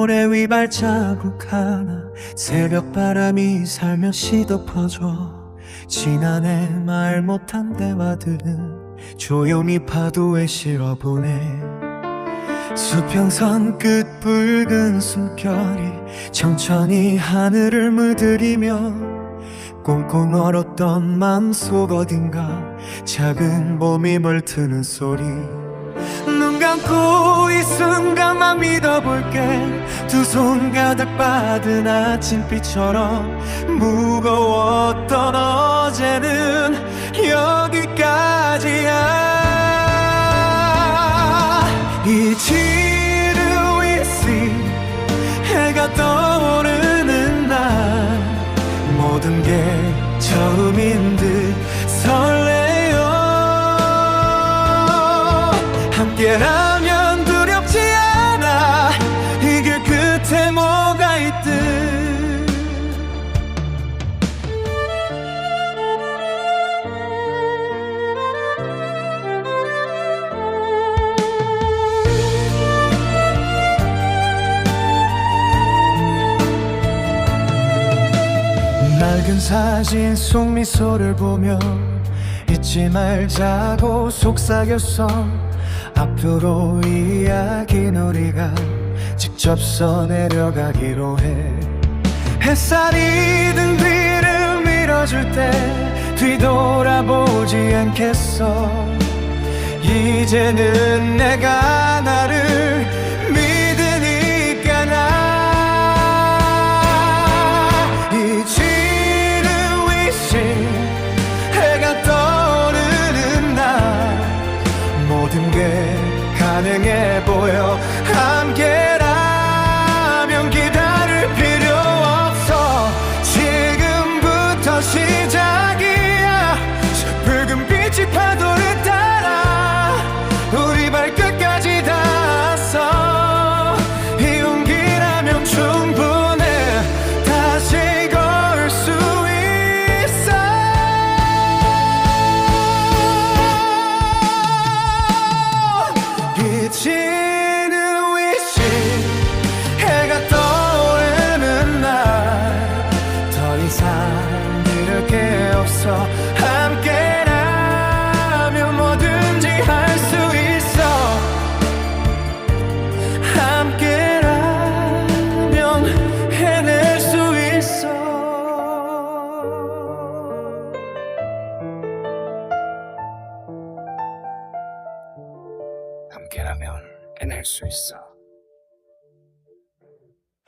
모래 위 발자국 하나 새벽 바람이 살며시 덮어줘. 지난해 말 못한 대화들은 조용히 파도에 실어보내. 수평선 끝 붉은 숨결이 천천히 하늘을 물들이며 꽁꽁 얼었던 맘속 어딘가 작은 봄이 물드는 소리. 눈 감고 이 순간만 믿어볼게 두 손 가득 받은 아침비처럼 무거웠던 어제는 여기까지야. 이 지루이시 해가 떠오르는 날 모든 게 처음인 듯 설레요. 함께라 낡은 사진 속 미소를 보며 잊지 말자고 속삭였어. 앞으로 이야기는 우리가 직접 써내려가기로 해. 햇살이 든 뒤를 밀어줄 때 뒤돌아보지 않겠어. 이제는 내가 나를 가 함께라면 해낼 수 있어.